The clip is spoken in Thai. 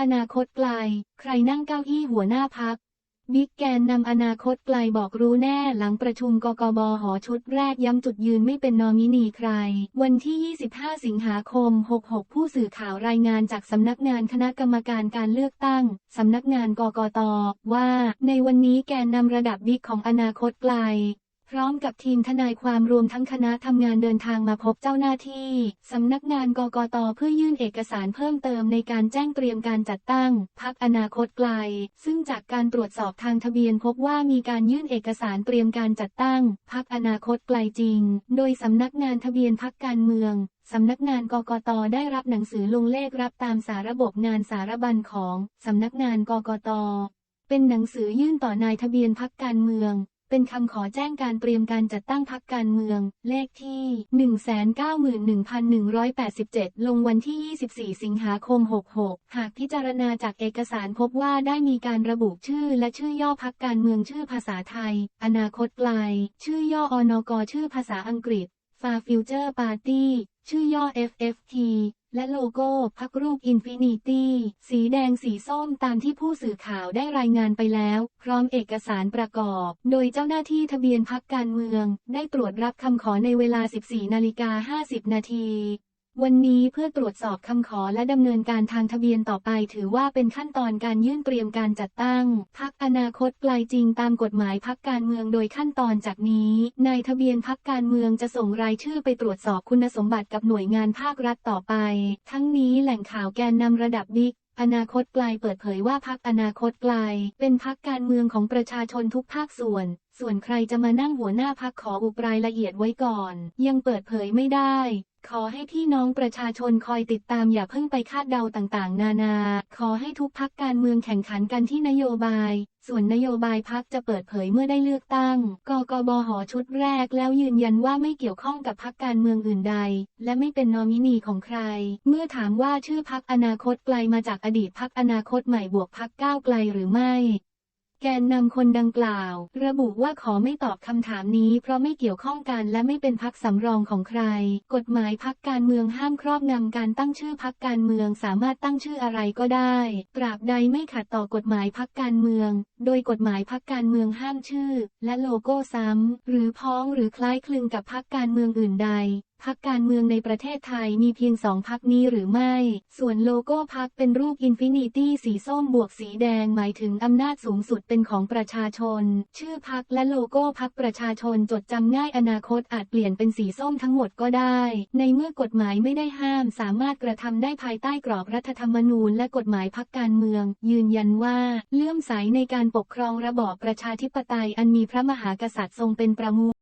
อนาคตไกล ใครนั่งเก้าอี้หัวหน้าพัก บิ๊กแกนนำอนาคตไกลบอกรู้แน่หลังประชุมกกบหอชุดแรกย้ำจุดยืนไม่เป็นนอมินีใคร วันที่ 25 สิงหาคม 66 ผู้สื่อข่าวรายงานจากสำนักงานคณะกรรมการการเลือกตั้ง สำนักงานกกตว่า ในวันนี้แกนนำระดับบิ๊กของอนาคตไกล พร้อมกับทีมทนายความรวมทั้งคณะทำงานเดินทางมาพบเจ้าหน้าที่สำนักงานกกตเพื่อยื่นเอกสารเพิ่มเติมในการแจ้งเตรียมการจัดตั้งพักอนาคตไกล ซึ่งจากการตรวจสอบทางทะเบียนพบว่ามีการยื่นเอกสารเตรียมการจัดตั้งพักอนาคตไกลจริง โดยสำนักงานทะเบียนพักการเมืองสำนักงานกกตได้รับหนังสือลงเลขรับตามสาระบบงานสารบัญของสำนักงานกกตเป็นหนังสือยื่นต่อนายทะเบียนพักการเมือง เป็นคำขอแจ้งการเตรียมการจัดตั้งพักการเมือง เลขที่ 191,187 ลงวันที่ 24 สิงหาคม 66 หากพิจารณาจากเอกสารพบว่าได้มีการระบุชื่อและชื่อย่อพักการเมืองชื่อภาษาไทย อนาคตไกล ชื่อย่ออนกชื่อภาษาอังกฤษ Far Future Party ชื่อย่อ FFT และโลโก้พักรูปอินฟินิตี้ สีแดงสีส้มตามที่ผู้สื่อข่าวได้รายงานไปแล้ว พร้อมเอกสารประกอบ โดยเจ้าหน้าที่ทะเบียนพักการเมือง ได้ตรวจรับคำขอในเวลา 14 นาฬิกา 50 นาที วันนี้เพื่อตรวจสอบคำขอและดำเนินการทางทะเบียนต่อไป ถือว่าเป็นขั้นตอนการยื่นเตรียมการจัดตั้งพักอนาคตไกลจริงตามกฎหมายพักการเมืองโดยขั้นตอนจากนี้นายทะเบียนพักการเมืองจะส่งรายชื่อไปตรวจสอบคุณสมบัติกับหน่วยงานภาครัฐต่อไป ทั้งนี้แหล่งข่าวแกนนำระดับบิ๊กอนาคตไกลเปิดเผยว่าพักอนาคตไกล เป็นพักการเมืองของประชาชนทุกภาคส่วน ส่วนใครจะมานั่งหัวหน้าพักขออุบรายละเอียดไว้ก่อน ยังเปิดเผยไม่ได้ ขอให้พี่น้องประชาชนคอยติดตามอย่าเพิ่งไปคาดเดาต่างๆ นานา ขอให้ทุกพักการเมืองแข่งขันกันที่นโยบาย ส่วนนโยบายพักจะเปิดเผยเมื่อได้เลือกตั้ง กกบหชุดแรกแล้วยืนยันว่าไม่เกี่ยวข้องกับพักการเมืองอื่นใด และไม่เป็นนอมินีของใคร เมื่อถามว่าชื่อพักอนาคตไกลมาจากอดีตพักอนาคตใหม่บวกพักก้าวไกลหรือไม่ แกนนำคนดังกล่าว ระบุว่าขอไม่ตอบคำถามนี้ เพราะไม่เกี่ยวข้องกันและไม่เป็นพักสำรองของใคร กฎหมายพักการเมืองห้ามครอบงำการตั้งชื่อพักการเมืองสามารถตั้งชื่ออะไรก็ได้ ตราบใดไม่ขัดต่อกฎหมายพักการเมือง โดยกฎหมายพักการเมืองห้ามชื่อ และโลโก้ซ้ำหรือพ้องหรือคล้ายคลึงกับพักการเมืองอื่นใด พักการเมืองในประเทศไทยมีเพียงสองพักนี้หรือไม่ ส่วนโลโก้พักเป็นรูปอินฟินิตี้สีส้มบวกสีแดงหมายถึงอำนาจสูงสุดเป็นของประชาชน ชื่อพักและโลโก้พักประชาชนจดจำง่ายอนาคตอาจเปลี่ยนเป็นสีส้มทั้งหมดก็ได้ ในเมื่อกฎหมายไม่ได้ห้ามสามารถกระทำได้ภายใต้กรอบรัฐธรรมนูญและกฎหมายพักการเมือง ยืนยันว่าเลื่อมใสในการปกครองระบอบประชาธิปไตยอันมีพระมหากษัตริย์ทรงเป็นประมุข